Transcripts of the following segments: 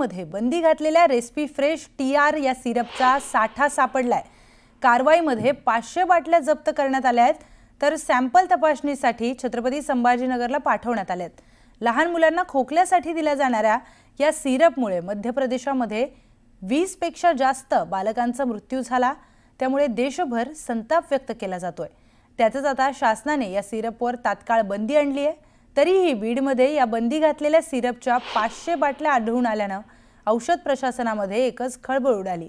मध्ये बंदी घातलेल्या रेस्पी फ्रेश टी आर या सिरपचा साठा सापडलाय. कारवाईमध्ये पाचशे बाटल्या जप्त करण्यात आल्या आहेत. तर सॅम्पल तपासणीसाठी छत्रपती संभाजीनगरला पाठवण्यात आल्या आहेत. लहान मुलांना खोकल्यासाठी दिल्या जाणाऱ्या या सिरपमुळे मध्य प्रदेशामध्ये वीसपेक्षा जास्त बालकांचा मृत्यू झाला. त्यामुळे देशभर संताप व्यक्त केला जातोय. त्यातच आता शासनाने या सिरपवर तात्काळ बंदी आणली आहे. तरीही बीडमध्ये या बंदी घातलेल्या सिरपच्या पाचशे बाटल्या आढळून आल्यानं औषध प्रशासनामध्ये एकच खळबळ उडाली.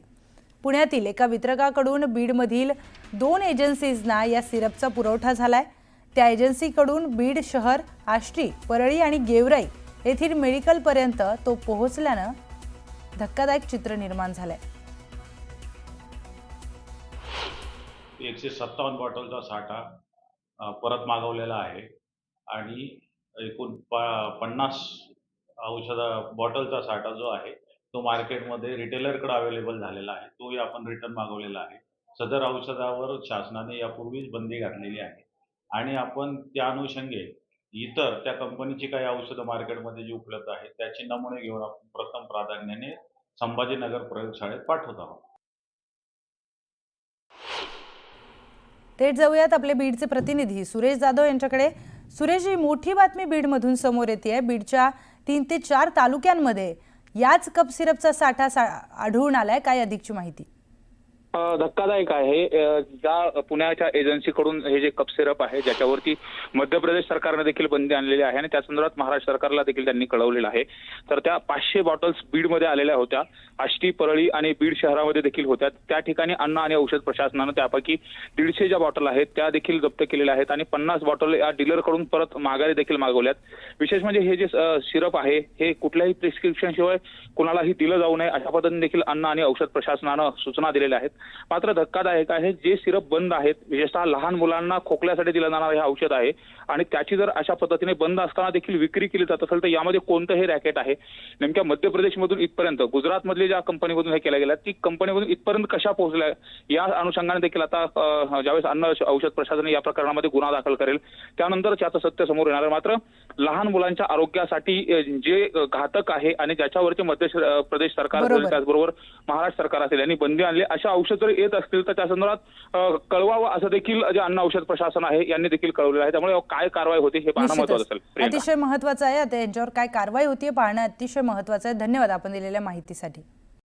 पुण्यातील एका वितरकाकडून बीडमधील दोन एजन्सीजना या सिरपचा पुरवठा झालाय. त्या एजन्सीकडून बीड शहर आष्टी परळी आणि गेवराई येथील मेडिकलपर्यंत तो पोहोचल्यानं धक्कादायक चित्र निर्माण झालंय. एकशे सत्तावन्न बॉटलचा साठा परत मागवलेला आहे. आणि एकूण प पन्नास औषधा बॉटलचा साठा जो आहे तो मार्केटमध्ये रिटेलरकडे अवेलेबल झालेला आहे. तोही आपण रिटर्न मागवलेला आहे. सदर औषधावर शासनाने यापूर्वीच बंदी घातलेली आहे. आणि आपण त्या अनुषंगे इतर त्या कंपनीची काही औषधं मार्केटमध्ये जी उपलब्ध आहेत त्याचे नमुने घेऊन आपण प्रथम प्राधान्याने संभाजीनगर प्रयोगशाळेत पाठवत आहोत. थेट जाऊयात आपले बीडचे प्रतिनिधी सुरेश जाधव यांच्याकडे. सुरेश ही मोठी बातमी बीडमधून समोर येते बीडच्या तीन ते चार तालुक्यांमध्ये याच कप सिरपचा साठा सा आढळून आलाय. काय अधिकची माहिती? धक्कादायक आहे. ज्या पुण्याच्या एजन्सीकडून हे जे कप सिरप आहे ज्याच्यावरती मध्य प्रदेश सरकारने देखील बंदी आणलेली आहे आणि त्या संदर्भात महाराष्ट्र सरकारला देखील त्यांनी कळवलेलं आहे. तर त्या पाचशे बॉटल्स बीडमध्ये आलेल्या होत्या. आष्टी परळी आणि बीड शहरामध्ये देखील होत्या. त्या ठिकाणी अन्न आणि औषध प्रशासनानं त्यापैकी दीडशे ज्या बॉटल आहेत त्या देखील जप्त केलेल्या आहेत आणि पन्नास बॉटल या डीलरकडून परत माघारी देखील मागवल्यात. विशेष म्हणजे हे जे सिरप आहे हे कुठल्याही प्रिस्क्रिप्शन शिवाय कुणालाही दिलं जाऊ नये अशा पद्धतीने देखील अन्न आणि औषध प्रशासनानं सूचना दिलेल्या आहेत. मात्र धक्कादायक आहे जे सिरप बंद आहेत विशेषतः लहान मुलांना खोकल्यासाठी दिलं जाणारं हे औषध आहे आणि त्याची जर अशा पद्धतीने बंद असताना देखील विक्री केली जात असेल तर यामध्ये कोणतं हे रॅकेट आहे. नेमक्या मध्य प्रदेशमधून इथपर्यंत गुजरातमधली ज्या कंपनीमधून हे केल्या गेल्या ती कंपनीमधून इथपर्यंत कशा पोहोचल्या या अनुषंगाने देखील आता ज्यावेळेस अन्न औषध प्रशासन या प्रकरणामध्ये गुन्हा दाखल करेल. त्यानंतर त्याचं सत्य समोर येणार आहे. मात्र लहान मुलांच्या आरोग्यासाठी जे घातक आहे आणि ज्याच्यावरती मध्य प्रदेश सरकार त्याचबरोबर महाराष्ट्र सरकार असेल यांनी बंदी आणली. अशा औषध जर येत असतील तर त्या संदर्भात कळवावं असं देखील जे अन्न औषध प्रशासन आहे यांनी देखील कळवलेलं आहे. त्यामुळे काय कारवाई होते हे पाहणं महत्वाचं असेल. अतिशय महत्वाचं आहे. आता यांच्यावर काय कारवाई होतीये पाहणं अतिशय महत्वाचं आहे. धन्यवाद आपण दिलेल्या माहितीसाठी.